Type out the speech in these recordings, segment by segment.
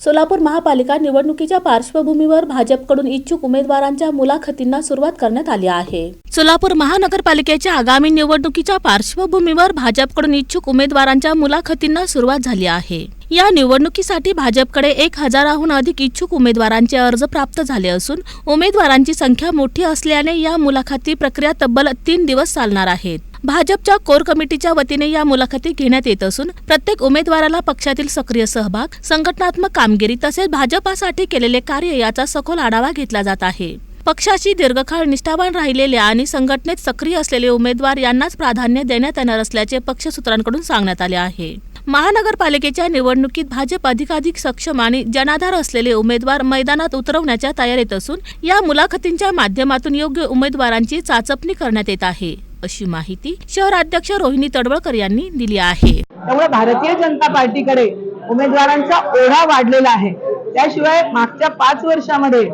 सोलापूर महापालिका निवडणुकीच्या पार्श्वभूमीवर भाजपकडून इच्छुक उमेदवारांच्या मुलाखतींना सुरुवात करण्यात आली आहे. सोलापूर महानगरपालिकेच्या आगामी निवडणुकीच्या पार्श्वभूमीवर भाजपकडून इच्छुक उमेदवारांच्या मुलाखतींना सुरुवात झाली आहे. या निवडणुकीसाठी भाजपकडे एक हजाराहून अधिक इच्छुक उमेदवारांचे अर्ज प्राप्त झाले असून उमेदवारांची संख्या मोठी असल्याने या मुलाखती प्रक्रिया तब्बल तीन दिवस चालणार आहेत. भाजपच्या कोर कमिटीच्या वतीने या मुलाखती घेण्यात येत असून प्रत्येक उमेदवाराला पक्षातील सक्रिय सहभाग संघटनात्मक कामगिरी तसेच भाजपासाठी केलेले कार्य याचा सखोल आढावा घेतला जात आहे. पक्षाशी दीर्घकाळ निष्ठावान राहिलेले आणि संघटनेत सक्रिय असलेले उमेदवार यांनाच प्राधान्य देण्यात येणार असल्याचे पक्ष सूत्रांकडून सांगण्यात आले आहे. महानगरपालिकेच्या निवडणुकीत भाजप अधिकाधिक सक्षम आणि जनाधार असलेले उमेदवार मैदानात उतरवण्याच्या तयारीत असून या मुलाखतींच्या माध्यमातून योग्य उमेदवारांची चाचपणी करण्यात येत आहे. अशी माहिती शहराध्यक्ष रोहिणी तडवळकर यांनी दिली आहे. त्यामुळे भारतीय जनता पार्टीकडे उमेदवारांचा ओढा वाढलेला आहे. त्याशिवाय मागच्या पाच वर्षामध्ये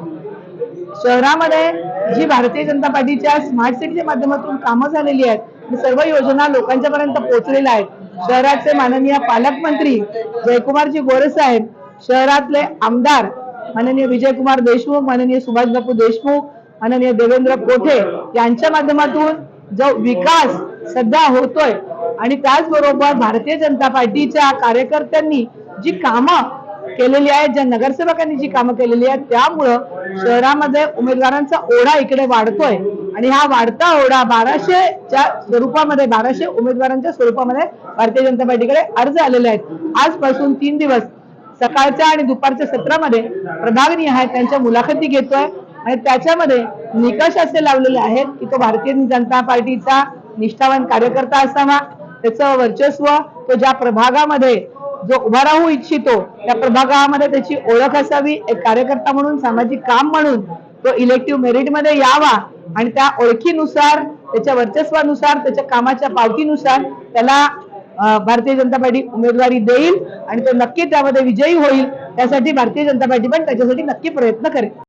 शहरामध्ये जी भारतीय जनता पार्टीच्या स्मार्ट सिटीच्या माध्यमातून कामं झालेली आहेत सर्व योजना लोकांच्या पर्यंत पोहोचलेल्या आहेत. शहराचे माननीय पालकमंत्री जयकुमारजी गोरे साहेब शहरातले आमदार माननीय विजयकुमार देशमुख माननीय सुभाष बापू देशमुख माननीय देवेंद्र कोठे यांच्या माध्यमातून जो विकास सध्या होतोय. आणि त्याचबरोबर भारतीय जनता पार्टीच्या कार्यकर्त्यांनी जी कामं केलेली आहेत ज्या नगरसेवकांनी जी कामं केलेली आहेत त्यामुळं शहरामध्ये उमेदवारांचा ओढा इकडे वाढतोय. आणि हा वाढता ओढा बाराशेच्या स्वरूपामध्ये बाराशे उमेदवारांच्या स्वरूपामध्ये भारतीय जनता पार्टीकडे अर्ज आलेले आहेत. आजपासून तीन दिवस सकाळच्या आणि दुपारच्या सत्रामध्ये प्रभागनी आहेत त्यांच्या मुलाखती घेतोय. आणि त्याच्यामध्ये निकष असे लावलेले आहेत की तो भारतीय जनता पार्टीचा निष्ठावान कार्यकर्ता असावा त्याचं वर्चस्व तो ज्या प्रभागामध्ये जो उभा राहू इच्छितो त्या प्रभागामध्ये त्याची ओळख असावी एक कार्यकर्ता म्हणून सामाजिक काम म्हणून तो इलेक्टिव्ह मेरिटमध्ये यावा आणि त्या ओळखीनुसार त्याच्या वर्चस्वानुसार त्याच्या कामाच्या पावतीनुसार त्याला भारतीय जनता पार्टी उमेदवारी देईल आणि तो नक्की त्यामध्ये विजयी होईल. त्यासाठी भारतीय जनता पार्टी पण त्याच्यासाठी नक्की प्रयत्न करेल.